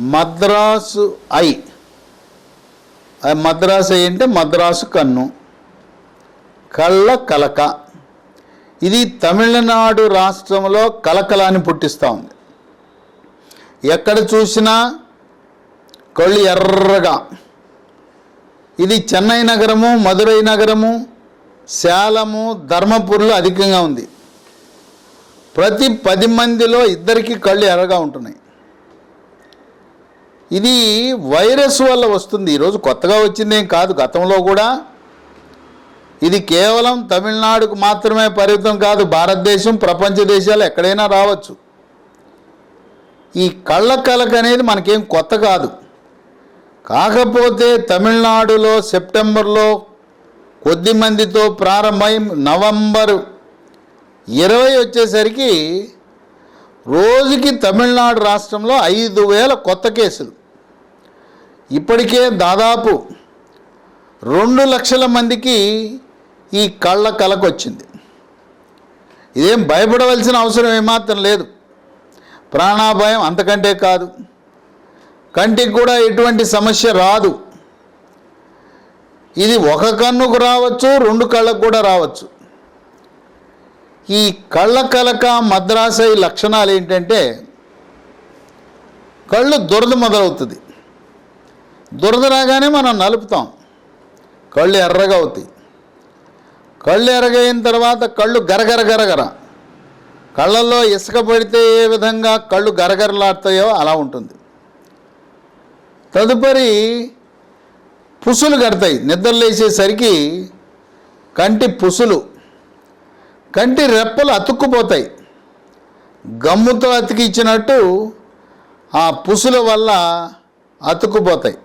Madras I. Madras I అంటే మద్రాసు కన్ను. కళ్ళ కలక. ఇది తమిళనాడు రాష్ట్రంలో కలకలాన్ని పుట్టిస్తూ ఉంది. ఎక్కడ చూసినా కళ్ళు ఎర్రగా. ఇది చెన్నై నగరము మదురై నగరము శాలము ధర్మపూర్లో అధికంగా ఉంది. ప్రతి పది మందిలో ఇద్దరికి కళ్ళు ఎర్రగా ఉంటున్నాయి. ఇది వైరస్ వల్ల వస్తుంది. ఈరోజు కొత్తగా వచ్చిందేం కాదు గతంలో కూడా. ఇది కేవలం తమిళనాడుకు మాత్రమే పరిమితం కాదు భారతదేశం ప్రపంచ దేశాలు ఎక్కడైనా రావచ్చు. ఈ కళ్ళ కలక అనేది మనకేం కొత్త కాదు. కాకపోతే తమిళనాడులో సెప్టెంబర్లో కొద్ది మందితో ప్రారంభమై నవంబర్ ఇరవై వచ్చేసరికి రోజుకి తమిళనాడు రాష్ట్రంలో ఐదు వేల కొత్త కేసులు. ఇప్పటికే దాదాపు రెండు లక్షల మందికి ఈ కళ్ళ కలకొచ్చింది. ఇదేం భయపడవలసిన అవసరం ఏమాత్రం లేదు. ప్రాణాభయం అంతకంటే కాదు. కంటికి కూడా ఎటువంటి సమస్య రాదు. ఇది ఒక కన్నుకు రావచ్చు రెండు కళ్ళకు కూడా రావచ్చు. ఈ కళ్ళ కలక మద్రాసై లక్షణాలు ఏంటంటే కళ్ళు దురద మొదలవుతుంది. దురద రాగానే మనం నలుపుతాం. కళ్ళు ఎర్రగా అవుతాయి. కళ్ళు ఎర్రగైన తర్వాత కళ్ళు గరగర గరగర కళ్ళల్లో ఇసుక పడితే ఏ విధంగా కళ్ళు గరగరలాడతాయో అలా ఉంటుంది. తదుపరి పుసులు కడతాయి. నిద్రలేసేసరికి కంటి పుసులు. కంటి రెప్పలు అతుక్కుపోతాయి. గమ్ముతో అతికిచ్చినట్టు ఆ పుసుల వల్ల అతుక్కుపోతాయి.